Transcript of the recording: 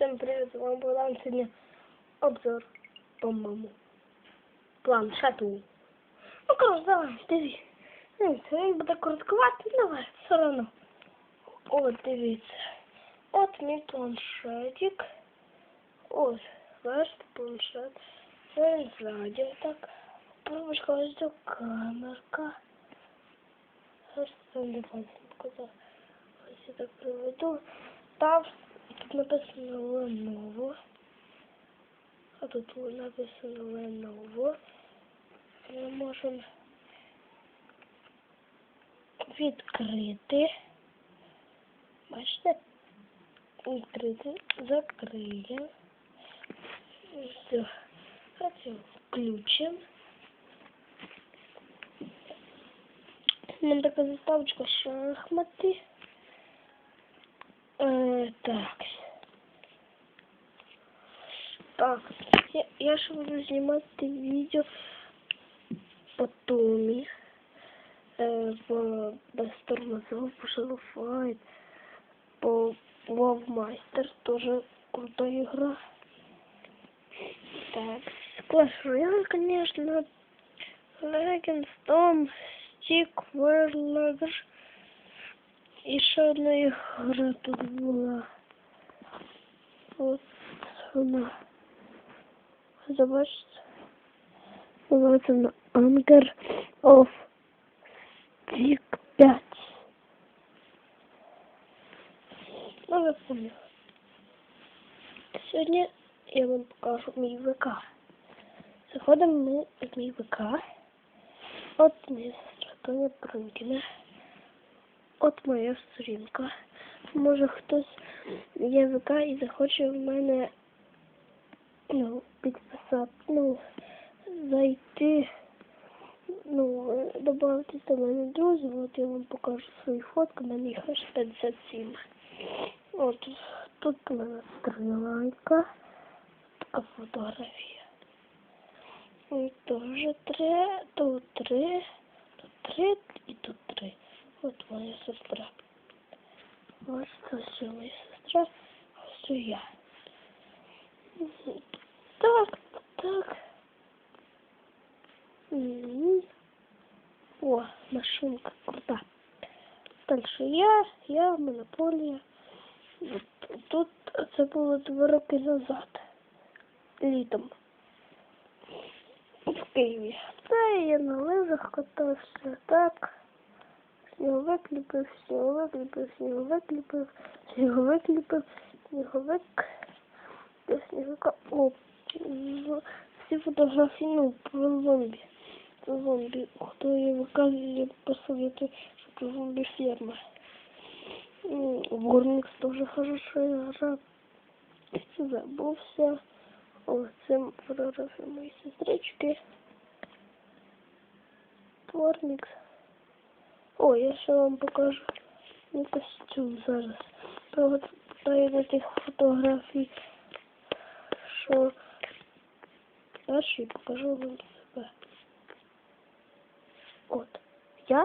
Всем привет, з вами Богдан. Сьогодні обзор, по-моєму, планшету. Ну, коротше, давай, дивіться. Дивіться, він буде короткувати, давай, все одно. От, дивіться. От мій планшетик. Ось, бачите, планшет. Він ззаді, так. Пробочка, ось до камерка. Ось це не показав. Ось я так приведу. Там написано Lenovo. А тут написано Lenovo. Ми можемо відкрити. Бачите? Відкрити, закриємо. Все. Хотів включимо. У така заставочка шахмати. Е, так. Так, я, я ще буду знімати відео по Томі. Е, в без тормозов, по Shadowfight, по Wowmaster, тоже крутая игра. Так, Clash Royale, конечно, Legends, Tom, Stick, Warlogger. І ще одна ігра тут була. От вона. Забачите? Називається вона Anger of Stick 5. Ну, ви поняли. Сьогодні я вам покажу мій ВК. Заходимо ми в мій ВК. От сестра Тоня Брункіна. От моя сторінка. Може хтось є ВК і захоче в мене ну, підписати, ну, зайти, ну, додатись до мене друзів, от я вам покажу свої фотки, мене їх аж 57. От тут у мене стрілайка, така фотографія. Теж три, тут три, тут три і тут три. От моя сестра. Ось це моя сестра, ось я. Так, так. М. О, машинка крута. Дальше я, я, монополія. Тут це було два роки назад. Літом. В Києві. Та я на лижах катався, так. Сніговик ліпив, сніговик ліпив, сніговик ліпив, сніговик ліпив, сніговик. До сніговика. О, всі фотографії, ну, про зомбі. Це зомбі. Хто її виказує, посоветую, що це зомбі ферма. Горникс тоже хорошо игра. Забувся. О, це фотографія моєї сестрички. Творникс. О, я ще вам покажу мій костюм зараз. Приготую до тих фотографій, що перший покажу вам क्या